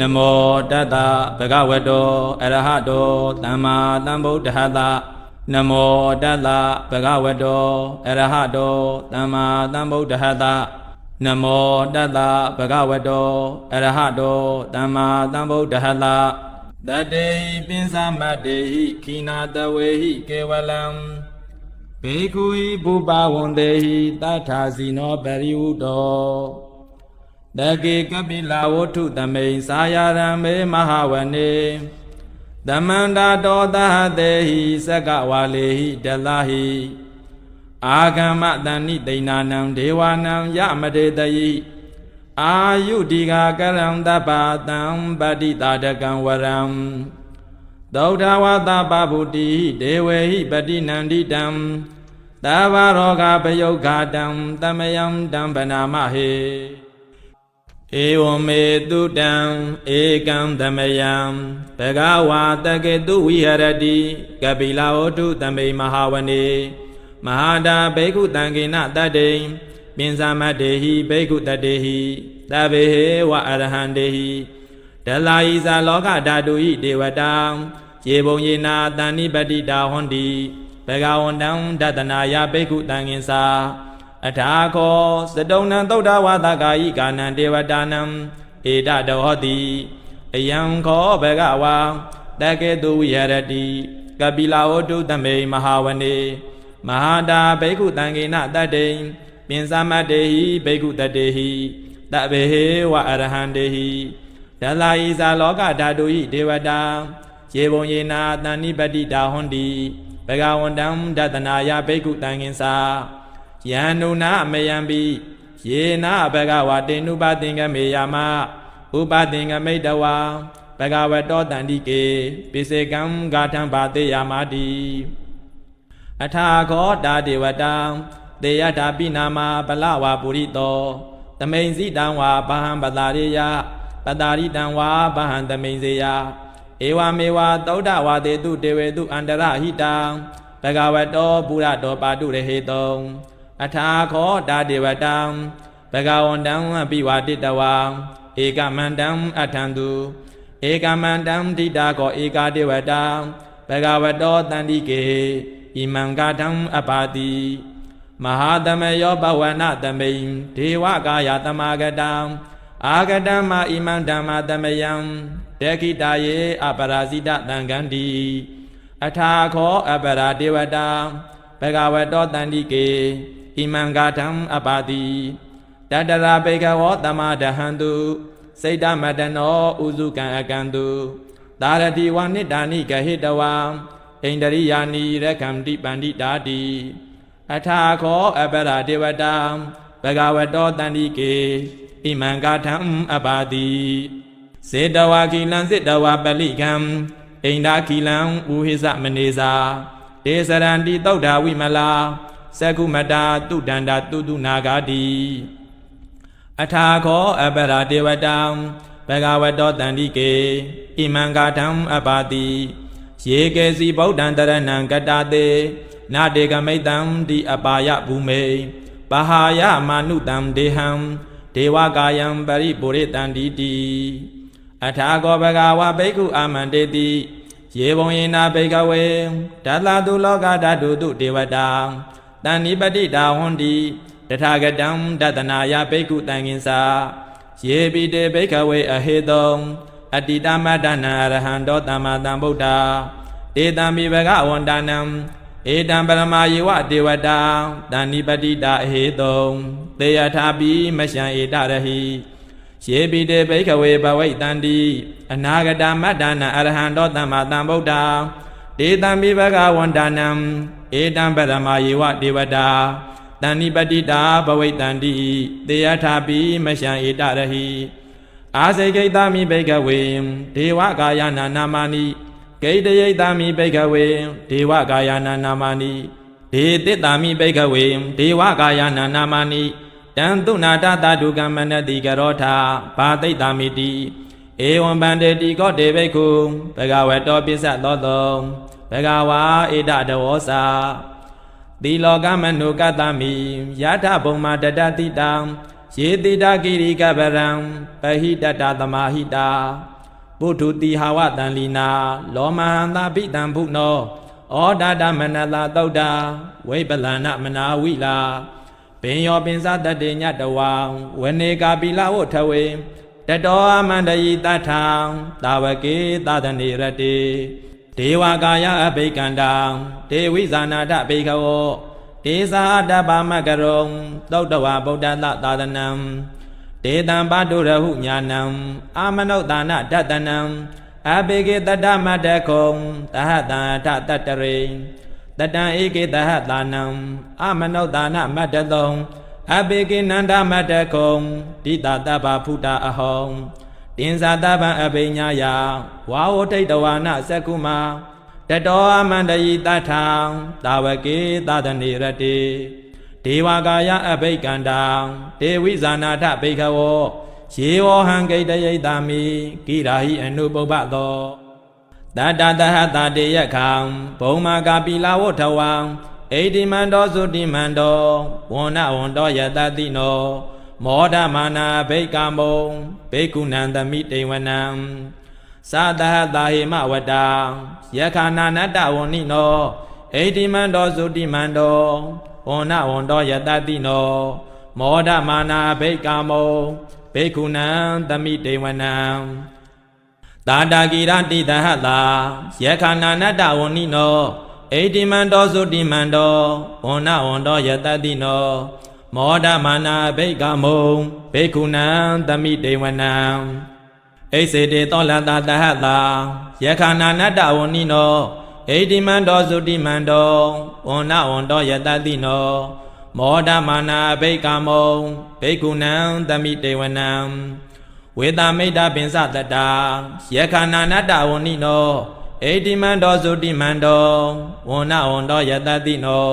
နမောတတ္တဗဂဝတောအရဟတောသမ္မာသမ္ဗုဒ္ဓဟတနမောတတ္တဗဂဝတောအရဟတောသမ္မာသမ္ဗုဒ္ဓဟတနမောတတ္တဗဂဝတောအရဟတောသမ္မာသမ္ဗုဒ္ဓဟတတတေဟိပိစမတ္တေဟိခိနာတဝေဟိကေဝလံဘေကုဟိဘူပဝန္တေဟိတထာစီနောပရိဝုတော တကေကပိလာဝတ္ထုသမိန်စာယာရံမေမဟာဝနေသမန္တာတောသဟတေဟိသက္ကဝါလေဟိတလဟိအာဂမတဏိတိဏနံဒေဝနံယမတေတယိအာယုဒီဃကရံတပ္ပတံပတိတာတကံဝရံသောထဝတပဗုတိဒေဝေဟိပတိနန္တိတံသဗ္ဗရောဂပယုတ်ခာတံတမယံတံဗနာမဟေ ဧဝမေတုတံဧကံသမယံဘဂဝါတကေတုဝိဟရတိကပိလာဝတုသမိမဟာဝနေမဟာတာဘေကုတံကေနတတ္တိပင်စမတ္တေဟိဘေကုတတ္တေဟိသဗ္ဗေဟေဝအရဟံတေဟိဒလာယိဇာလောကဓာတုဟိဒေဝတာယေဘုံယေနာတဏိပတိတာဟွန်တိဘဂဝန္တံဒတနာယဘေကုတံငင်္စာ အထာခောသတုံနံသုဒ္ဓဝါဒကာယိကာနံဒေဝတာနံဧတတောဟောတိအယံခောဘဂဝါတကေတုဝိဟရတိကပိလာဝတ္တုသမေမဟာဝနေမဟာတာဘေကုတံကေနတတ္တိပင်စမတ္တေဟိဘေကုတတ္တေဟိတဗေဟေဝအရဟံတေဟိဒလာယိဇာလောကဓာတုဟိဒေဝတာယေဘုံယေနာတဏိပတိတာဟွန်တိဘဂဝန္တံဒတနာယဘေကုတံငင်္စာ ယန္နုနာမယံပိယေနာဘဂဝတေနုပသင်္ကမေယမဥပသင်္ကမိတဝါဘဂဝတောတန္တိကေပိစေကံဂါထံဘာတေယမာတိအထာခောတာဒေဝတံတေယတာပိနာမပလဝါပုရိတောတမိန်စီတံဝါဘာဟံပတာရိယပတာရိတံဝါဘာဟံတမိန်စေယဧဝမေဝသောဒဝါတေတုတေဝေတုအန္တရဟိတံဘဂဝတောပုရတောပါတုရဟေတုံ အထာခောတာဒေဝတံဘဂဝန္တံအပိဝါတိတဝံဧကမန္တံအထံတုဧကမန္တံတိတာကောဧကာဒေဝတံဘဂဝတောတန္တိကေဣမံကာထံအပါတိမဟာသမယောဘဝနာသမိန်ဒေဝကာယတမဂတံအာဂတမဣမံဓမ္မသမယံတေခိတာယေအပရာဇိတသံဃန္တိအထာခောအပရာဒေဝတာဘဂဝတောတန္တိကေ ဣမံဂါထံအပါတိတတရာဘေကဝောတမဒဟံတုစိတ်တမတနောဥစုကံအကံတုသာရတိဝနိဒာနိကဟိတဝံဣန္ဒရိယာနိရကံတိပန္တိတာတိအထာခောအပရာဒေဝတာဘဂဝတောတန္တိကေဣမံဂါထံအပါတိစေတဝါကိလံစေတဝါပလိကံဣန္ဒာကိလံဥဟိသမနေစာဒေစရန္တိသုဒ္ဓဝိမလာ သကုမတာတုတန္တာတုတုနာဂာတိအထာခောအပရာဒေဝတံဘဂဝတောတန္တိကေဣမံဂါထံအပါတိယေကေစီဗုဒ္ဓံတရဏံကတတေနာတေကမိတံတိအပါယဘူမေပဟာယမာနုတံဒေဟံဒေဝကာယံပရိပုရိတံတိတိအထာကောဘဂဝဘိက္ခုအာမန္တေတိယေဘုံယေနာဘိကဝေဓာတတုလောကဓာတုတုဒေဝတာ တန်နိပတိတာဟွန်တိတထာဂတံဒတနာယဘိက္ခုတံငင်္စာယေပိတေဘိကဝေအဟေတုံအတ္တိတမတ္တနာရဟံတောတမ္မာတံဗုဒ္ဓဧတံမိဘဂဝန္တနံဧတံပရမယေဝဒေဝတာတန်နိပတိတာအဟေတုံသေယထာပိမရှံဧတရဟိယေပိတေဘိကဝေဘဝိတန္တိအနာဂတမတ္တနာအရဟံတောတမ္မာတံဗုဒ္ဓဒေတံမိဘဂဝန္တနံ ဧတံပရမယေဝဒေဝတာတန်နိပတိတာဘဝိတန္တိသေယထာပိမရှံဧတရဟိအာစေကိတမိဘိကဝေဒေဝကာယနာနာမနိဂိတယိတမိဘိကဝေဒေဝကာယနာနာမနိဒေတိတမိဘိကဝေဒေဝကာယနာနာမနိတံတုနာတတတုကမ္မနတိကရောထာဘာတိတမိတိဧဝံဗန္တေတိကောတေဘိက္ခုဘဂဝတောပိစ္ဆသောတော ဘဂဝါဣဒတဝောစာသီလောကမနုကတမိယထဘုံမာတတတိတံယယေတိတာကိရိကပရံပဟိတတသမာဟိတာပုထုတိဟာဝတံလီနာ လောမဟန္တာပိတံဘုနောဩဒါတမနတာသုတ်တာဝိပလန္နမနာဝိလာပင်ယောပင်စတတေညတဝံဝနေကာပိလဝထဝေတတောအမန္တယိတထံတာဝကေသဒနေရတေ ဒေဝကာယအဘိကန္တံဒေဝိဇာနာတဘိခဝောဒေသာတပမကရုံသုတ်တဝဗုဒ္ဓတသာသနံဒေတံပါတုရဟုညာနံအာမနုဿာနတတနံအဘေကေတတမတကုံတဟတံထတတရိတတံဧကေတဟတာနံအာမနုဿာနမတ္တတုံအဘေကေနန္ဒမတ္တကုံဒိတတဗ္ဗဖုတာအဟော တင်္ဇာတဗံအဘိညာယဝါဝထိတ်တဝါနသက္ကုမာတတောအမန္တယိတထံတာဝကေသဒနေရတေဒေဝကာယအဘိကန္တံဒေဝိဇာနာထဘိခဝောယေဝဟံဂိတယိတာမိကိရာဟိအနုပုပ္ပသောတတတဟတတေယခံဘုံမာကာပိလာဝထဝံဣတိမန္တောသုတိမန္တောဝန္နဝန္တောယတတိနော မောဒမာနာဘိကမုံဘိက္ခုနံသမိတေဝနံသာတဟတာဟိမဝတ္တာယခာနာနတ္တဝဏိနောဣတိမန္တောသုတိမန္တောဝန္နဝန္တောယတတိနောမောဒမာနာဘိကမုံဘိက္ခုနံသမိတေဝနံတာတာကိရတိတဟတာယခာနာနတ္တဝဏိနောဣတိမန္တောသုတိမန္တောဝန္နဝန္တောယတတိနော မောဒမာနာဘိကမုံဘိက္ခုနံသမိတေဝနံဣစေတေသောလတာတဟတာယခာနာနတ္တဝဏိနောဣတိမန္တောသုတိမန္တောဝန္နဝန္တောယတတိနောမောဒမာနာဘိကမုံဘိက္ခုနံသမိတေဝနံဝေတမိတ်တပင်စတတာယခာနာနတ္တဝဏိနောဣတိမန္တောသုတိမန္တောဝန္နဝန္တောယတတိနော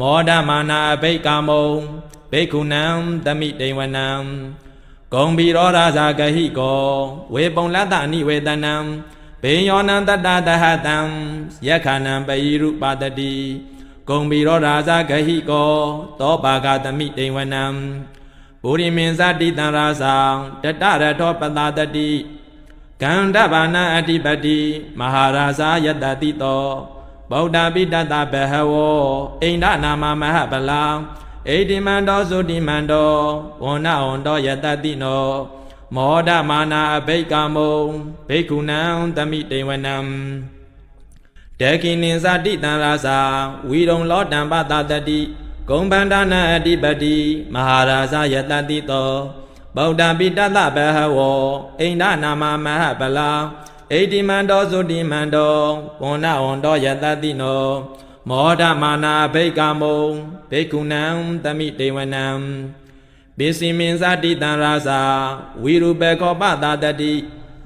မောဒမာနာဘိကမုံဘိက္ခုနံသမိတေဝနံဂုံဘီရောရာဇာဂဟိကောဝေပုံလတ္တနိဝေတနံဘေယောနံတတ္တတဟတံယက္ခဏံပယိရုပါတတိဂုံဘီရောရာဇာဂဟိကောသောပါကသမိတေဝနံပုရိမင်းဇတိတံရာဇာတတရထောပတာတတိကန္တဘာနာအတိပတိမဟာရာဇာယတတိတော ဗုဒ္ဓပိတတဘဟဝောအိန္ဒနာမမဟပလံဣတိမန္တောသုတိမန္တောဝန္နဝန္တောယတတိနောမောဒမာနာအဘိကမုံဘိက္ခုနံသမိတေဝနံတေကိနိဇတိတံရာဇာဝီရုံလောတံပတတတိဂုံဗန္ဒနာအတိပတိမဟာရာဇယတတိတောဗုဒ္ဓပိတတဘဟဝောအိန္ဒနာမမဟပလံ ဣတိမန္တောသုတိမန္တောဝန္နဝန္တောယတတိနောမောဒမာနာဘိကမုံဘိက္ခုနံသမိတေဝနံပိစီမင်းဇတိတံရာဇာဝိရုပေခောပတာတတိ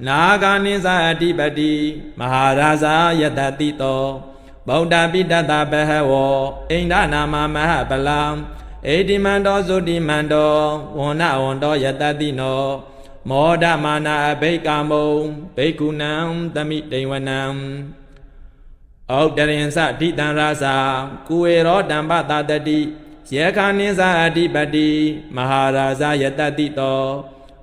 နာဂာနိဇာအတိပတိမဟာရာဇာယတတိတောဗုဒ္ဓပိတတဘဟဝောအိန္ဒနာမမဟပလံဣတိမန္တောသုတိမန္တောဝန္နဝန္တောယတတိနော မောဒမာနာအဘိကမုံဘိက္ခုနံသမိတေဝနံဩတရင်စဓိတံရာဇာကုဝေရောတံပတာတတိယေခာနိဇာအဓိပတိမဟာရာဇယတတိတော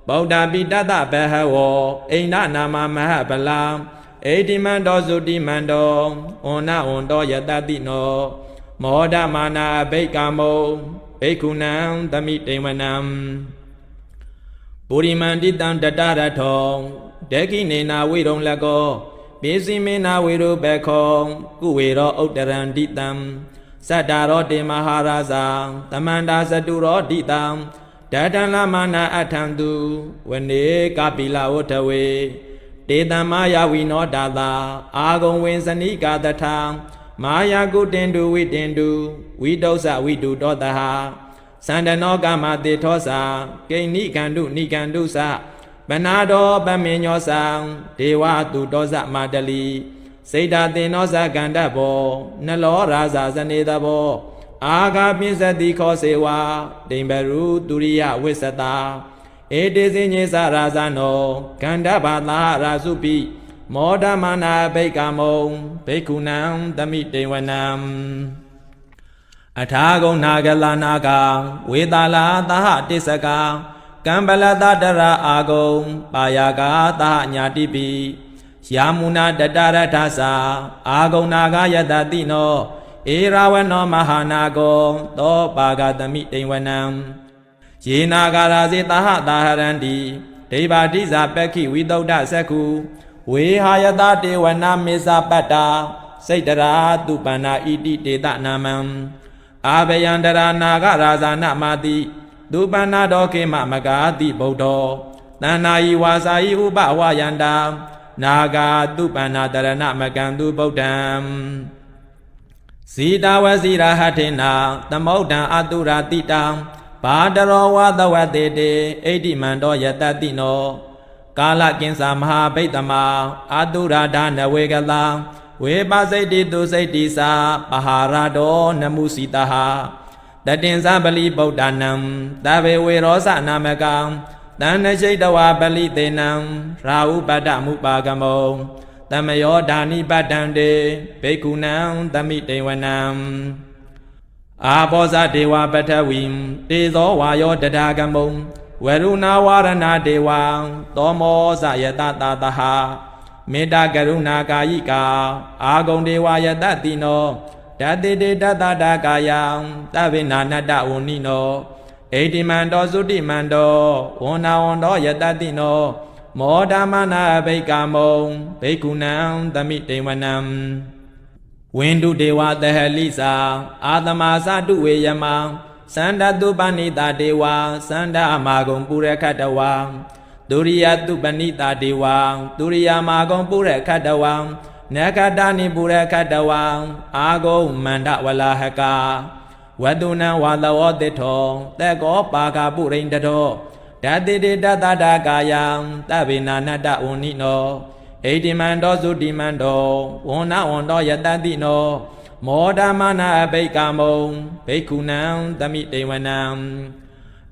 ဗုဒ္ဓပိတတဘဟဝောအိန္ဒနာမမဟပလံဣတိမန္တောသုတိမန္တောဝန္နဝန္တောယတတိနောမောဒမာနာဘိကမုံဘိက္ခုနံသမိတေဝနံ ပုရိမန္တိတံတတရထောဒေကိနေနာဝိရုံလကောပိစိမေနာဝေရုဘေခောကုဝေရောဥတ္တရံတိတံသတ္တာရောတေမဟာရာဇာတမန္တာသတုရောတိတံဒတံလမနာအထံသူဝနေကပိလဝထဝေတေတံမာယဝိနောတာတာအာဂုံဝင်စနိကာတထံမာယာကုတင်တုဝိတင်တုဝိတုဇဝိတုတောတဟ သန္တနောကမတေထောစာကိဏိကန္တုနိကန္တုသဗနာတော်ပမေညောသံဒေဝတုတောဇမာတလီစေတတင်နောဇကန္တဘောနလောရာဇာဇနေတဘောအာဂာပိစတိခောစေဝါဒိမ္ဘရုတုရိယဝိသတာဧတေစညေသရာဇနောကန္တဘာသာရာစုပိမောဒမနာဘိကမုံဘိက္ခုနံသမိတေဝနံ အထာဂုံနာဂလနာကဝေတာလာသဟတိစကကံပလတတရအာဂုံပါယာကသဟညာတိပိယာမုနာတတရထသာအာဂုံနာဂယတတိနောဧရာဝနောမဟာနာကောသောပါဂတမိတိဝနံယေနာဂရာစေတဟတာဟရန္တိဒိဗာတိဇာပက္ခိဝိတုဒ္ဓသက္ခုဝေဟာယတတေဝနာမေဇပတ္တာစိတ်တရာတုပန္နာဣတိတေတနာမံ အာဘယန္တရာနာဂရာဇာနမာတိတုပန္နာတော်ခေမမဂာတိဗုဒ္ဓောတဏ္ဏာယီဝါစာယီဥပဝယန္တာနာဂာတုပန္နာတရဏမကံတုဗုဒ္ဓံဇီတာဝစီရာဟထေနာသမုဒ္ဒံအတုရာတိတံဘာတရောဝသဝတေတေဣတိမန္တောယတတိနော ကာလကင်္စာမဟာဗိတ္တမအာတုရာဒနဝေကလာ ဝေပစိတ်တိတုစိတ်တိစာပဟာရတောနမုစီတဟတတင်္စပလိဗုဒ္ဓနံတဗေဝေရောစနာမကံတဏ္ဏရှိတဝပလိတေနံရာဟုပတ္တမုပါကမောတမယောဓာနိပတ္တံတေဘိက္ခုနံသမိတေဝနံအာဘောဇဒေဝပထဝီတေဇောဝါယောတဒါကမုံဝရုဏဝရဏဒေဝံသောမောဇယတတာတဟ မေတ္တာကရုဏာကာယိကာအာဂုံဒေဝယတတိနောဓာတိတေတတတာကာယံတဗေနာနတ္တဝဏိနောဣတိမန္တောသုတိမန္တောဝန္နာဝန္တောယတတိနော မောဓမနာဘိကာမုံဘိက္ခုနံသမိတေဝနံဝိန္ဒုဒေဝတဟလိစာအာတမသတုဝေယမံသန္တတုပဏိတာဒေဝသန္တအမာဂုံပုရခတဝံ ဒုရိယတုပဏိတာဒေဝဒုရိယမာဂုံပုရခတဝံနကတနိပုရခတဝံအာဂုံမန္တဝလာဟကာဝတုနံဝါလဝတိထောတေကောပါကပုရိန္တတောဓာတိတေတတတာကာယံတဗေနာနတဝဏိနောဣတိမန္တောသုတိမန္တောဝန္နဝန္တောယတတိနောမောဓမနာအဘိကာမုံဘိက္ခုနံသမိတေဝနံ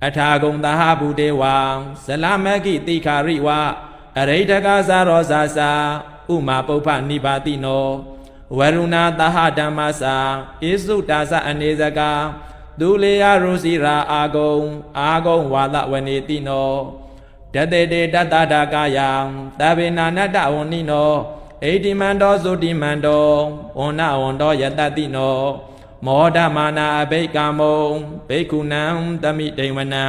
အထာဂုံသဟဗုဒေဝံဇလမကိတိခာရိဝအရိဋ္ဌကသာရောဇာစာဥမာပုပ္ပနိပါတိနောဝရုဏသဟဓမ္မစာဣစုတာသအနေစကာဒုလေယရုစီရာအာဂုံအာဂုံဝါဒဝနေတိနောတတေတေတတတာကာယံတဗေနာနတ္တဝဏိနောဣတိမန္တောသုတိမန္တောဝန္နဝန္တောယတတိနော မောဓမာနာအဘိကာမုံဘိက္ခုနံသမိဒိဝနံ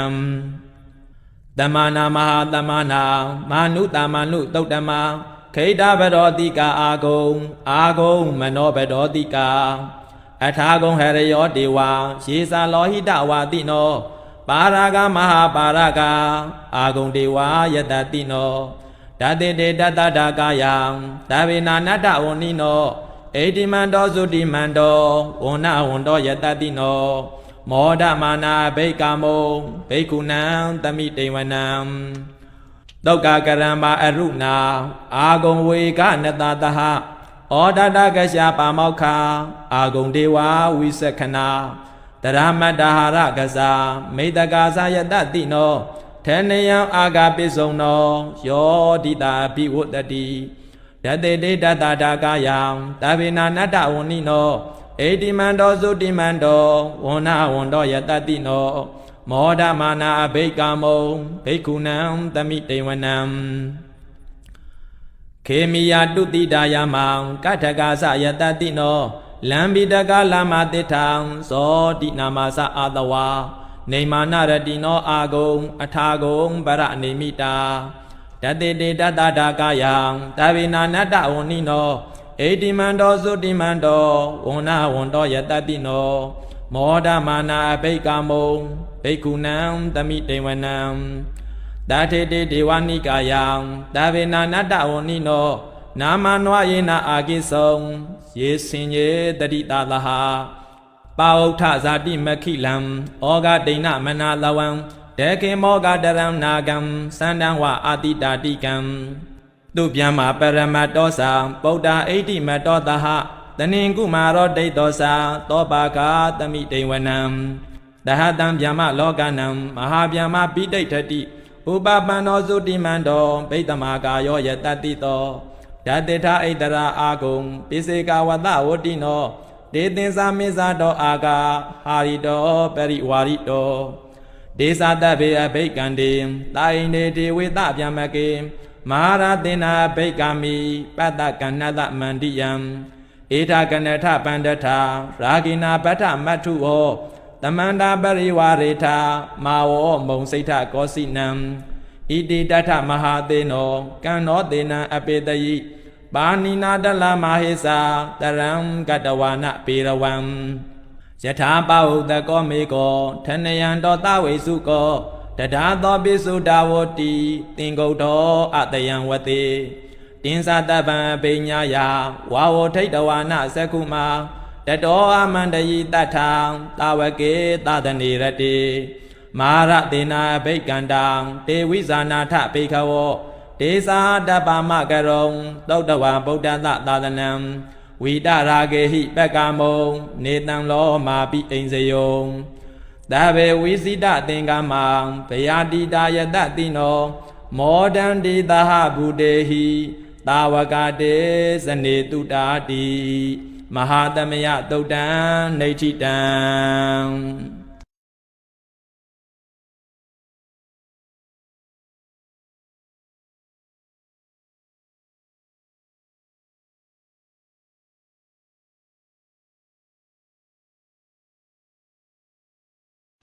တမနာမဟာတမနာမာနုတမနုတုတ်တမခိတဗရောတိကာအာဂုံအာဂုံမနောဗရောတိကာအထာဂုံဟရယောဒေဝရေစာလောဟိတဝါတိနောပါရာဂမဟာပါရဂအာဂုံဒေဝယတတိနောဓာတိတေတတတာကာယံသဗေနာနတ္တဝဏိနော ဣတိမန္တောသုတိမန္တောဝန္နဝန္တောယတတိနောမောဓမာနာဘိကာမုံဘိက္ခုနံသမိတေဝနံတောကကရံမာအရုဏာအာဂုံဝေကနတတဟဩဒတကရှာပါမောက္ခာအာဂုံဒေဝဝိသခနာတရမတ္တဟာရကစားမိတ္တကာသယတတိနောထေနယံအာဂပိစုံနောယောဒိတာဘိဝတ္တိ ဓတေတေတတတာကာယံတဗေနာနတ္တဝဏိနောဣတိမန္တောသုတိမန္တောဝန္နာဝန္တောယတတိနောမောဓမာနာအဘိကာမုံဘိက္ခုနံသမိတေဝနံခေမိယာတုတိတာယမံကထကာသယတတိနောလံဘိတကလာမတိထံဇောတိနာမသအာတဝါနေမာနရတိနောအာဂုံအထာဂုံဗရနေမိတာ တတေတေတတတာကာယံတဗေနာနတ္တဝဏိနောဣတိမန္တောသုတိမန္တောဝန္နာဝန္တောယတတိနောမောဓမာနာအဘိကာမုံဘိက္ခုနံသမိတေဝနံတာထေတေဒေဝနိကာယံတဗေနာနတ္တဝဏိနောနာမနွာယေနာအာကိဆုံယေစင်ယေတတိတာလဟာပါဥထဇာတိမခိလံဩဃဒိဏမနာလဝံ တေခေမောဂတရံနာကံသန္တံဝအာတိတာတိကံသူဗျံမာပရမတ္တောသာဗုဒ္ဓအိဋ္ဌိမတ္တောတဟတနင်ကုမာရောဒိဋ္ဌောသာတောပါကာတမိတေဝနံတဟတံဗျမလောကနံမဟာဗျမပိဋိဋ္ဌတိဥပပန္နောသုတိမန္တောဗိတ္တမာကာယောယတတိတောဓာတေထဣတရာအာဂုံပိစေကဝတဝတိနောဒေသင်္စာမေဇာတောအာဂဟာရိတောပရိဝါရိတော ဒေသတဗေအဘိကံတေတာယိနေဒေဝေတဗျမကေမဟာရသေနာဘိကာမိပတ္တကဏ္ဍသမန္တိယံဧထာကနထပန္ဒထရာဂိနာပဋ္ဌမတ္ထုဟောတမန္တာပရိဝါရေထာမာဝောမုံစိဋ္ဌကောစိနံဣတိတထမဟာသေနောကံနောသေနံအပေတယိပါဏိနာတလမဟေစာတရံကတဝါနပေရဝံ ယထာပဟုတကောမေကောထနယံတောတဝိစုကောတထာသောပိစုတာဝတိသင်္ကုတ်တော်အတယံဝတိတင်းစာတပံပိညာယဝါဝထိတ်တဝါနသက္ကုမာတတောအမန္တယိတထံတာဝကေသဒနေရတိမာရတေနာဘိက္ကန္တံတေဝိဇာနာထပိခဝောဒေသာတပမကရုံသုတ်တဝါဗုဒ္ဓသသာသနံ ဝိတရာဂေဟိပက္ကမုံနေတံလောမာပိအိမ်စယုံတဗေဝိစိတသင်္ကမံဗယာတိတာယတတိနော မောဒန္တိသဟဗုတေဟိတာဝကတေဇနေတုတာတိမဟာသမယတုတ်တံနေဋ္ဌိတံ